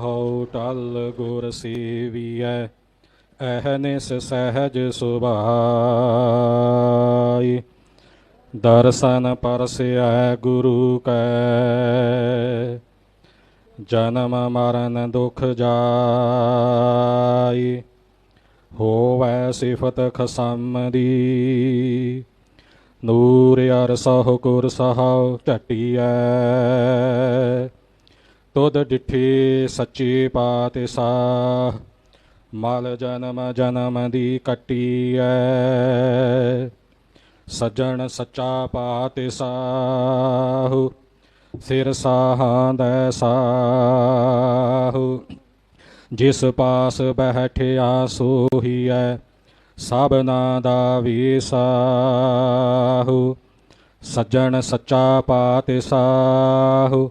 ਹਉ ਟਲ ਗੁਰ ਸੇਵੀਐ ਅਹਨਿਸ ਸਹਿਜ ਸੁਭਾਈ। ਦਰਸ਼ਨ ਪਰਸਿਐ ਗੁਰੂ ਕੈ, ਜਨਮ ਮਰਨ ਦੁਖ ਜਾਈ। ਹੋਵੈ ਸਿਫਤ ਖਸਮ ਦੀ ਨੂਰ ਅਰਸਹੁ ਕੁਰ ਸਹਾਉ ਝਟੀਐ। ਤੁਧ ਡਿਠੀ ਸੱਚੀ ਪਾਤਿਸ਼ਾਹ ਮਲ ਜਨਮ ਜਨਮ ਦੀ ਕੱਟੀਐ। ਸੱਜਣ ਸੱਚਾ ਪਾਤਿਸ਼ਾਹੁ ਸਿਰ ਸਾਹਾਂ ਦਾ ਸਾਹੁ। ਜਿਸ ਪਾਸ ਬੈਠਿਆ ਸੋਹੀਐ ਸਭਨਾ ਦਾ ਵੀਸਾਹੁ ਸੱਜਣ ਸੱਚਾ ਪਾਤਿਸ਼ਾਹੁ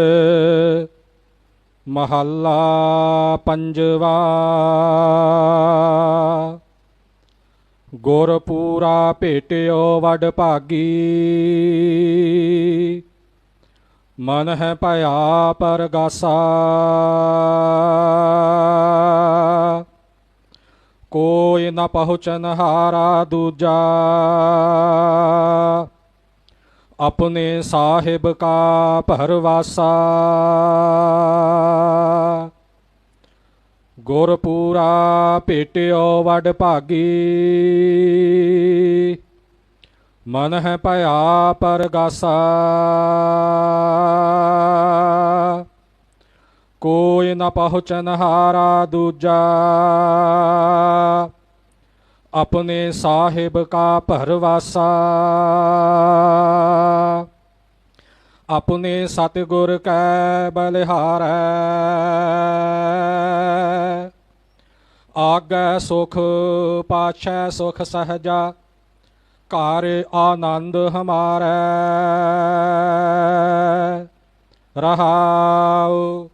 ਮਹੱਲਾ ਪੰਜਵਾ। ਗੁਰਪੂਰਾ ਭੇਟਿਓ ਵਡ ਭਾਗੀ। ਮਨ ਹੈ ਭਇਆ ਪਰਗਾਸਾ। ਕੋਈ ਨਾ ਪਹੁੰਚਨ ਹਾਰਾ ਦੂਜਾ। ਆਪਣੇ ਸਾਹਿਬ ਕਾ ਭਰਵਾਸਾ। ਗੁਰਪੂਰਾ ਭੇਟਿਓ ਵਡ ਭਾਗੀ। ਮਨ ਹੈ ਭਇਆ ਪਰਗਾਸਾ। ਕੋਈ ਨਾ ਪਹੁੰਚਨ ਹਾਰਾ ਦੂਜਾ। ਆਪਣੇ ਸਾਹਿਬ ਕਾ ਭਰਵਾਸਾ। ਆਪਣੇ ਸਤਿਗੁਰ ਕੈ ਬਲਿਹਾਰੈ। ਆਗੈ ਸੁਖ, ਪਾਛੈ ਸੁਖ ਸਹਜਾ, ਘਰ ਆਨੰਦ ਹਮਾਰੈ। ਰਹਾਉ,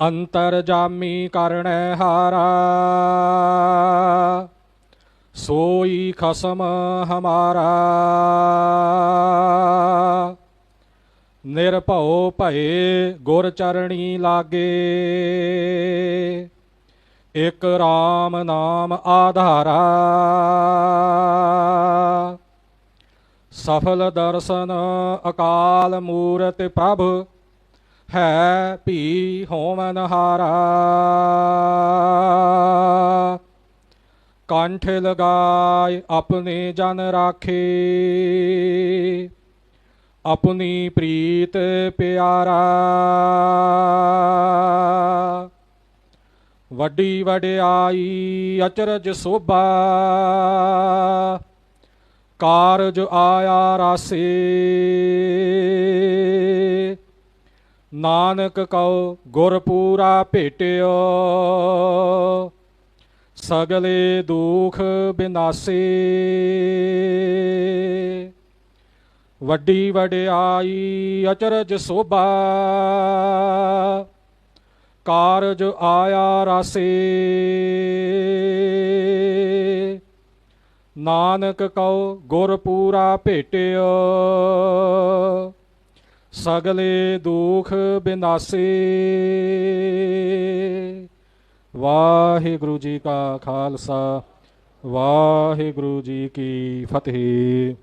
ਅੰਤਰ ਜਾਮੀ ਕਰਣੈ ਹਾਰਾ। ਸੋਈ ਖਸਮ ਹਮਾਰਾ। ਨਿਰਭਉ ਭਏ ਗੁਰ ਚਰਣੀ ਲਾਗੇ। ਇਕ RAM ਨਾਮ ਆਧਾਰਾ। ਸਫਲ ਦਰਸ਼ਨ ਅਕਾਲ ਮੂਰਤ ਪ੍ਰਭ, ਹੈ ਭੀ ਹੋਵਨ ਹਾਰਾ। ਕੰਠ ਲਗਾਏ ਆਪਣੇ ਜਨ ਰਾਖੇ। ਆਪਣੀ ਪ੍ਰੀਤ ਪਿਆਰਾ। ਵੱਡੀ ਵਡਿਆਈ ਅਚਰਜ ਸੋਭਾ। ਕਾਰਜ ਆਇਆ ਰਾਸੇ। ਨਾਨਕ ਕਉ ਗੁਰਪੂਰਾ ਭੇਟਿਓ। ਸਗਲੇ ਦੁਖ ਬਿਨਾਸੇ। ਵੱਡੀ ਵਡਿਆਈ ਅਚਰਜ ਸੋਭਾ। ਕਾਰਜ ਆਇਆ ਰਾਸੇ। ਨਾਨਕ ਕਉ ਗੁਰਪੂਰਾ ਭੇਟਿਓ। ਸਗਲੇ ਦੁਖ ਬਿਨਾਸੇ। ਵਾਹਿਗੁਰੂ ਜੀ ਕਾ ਖਾਲਸਾ, ਵਾਹਿਗੁਰੂ ਜੀ ਕੀ ਫਤਿਹ।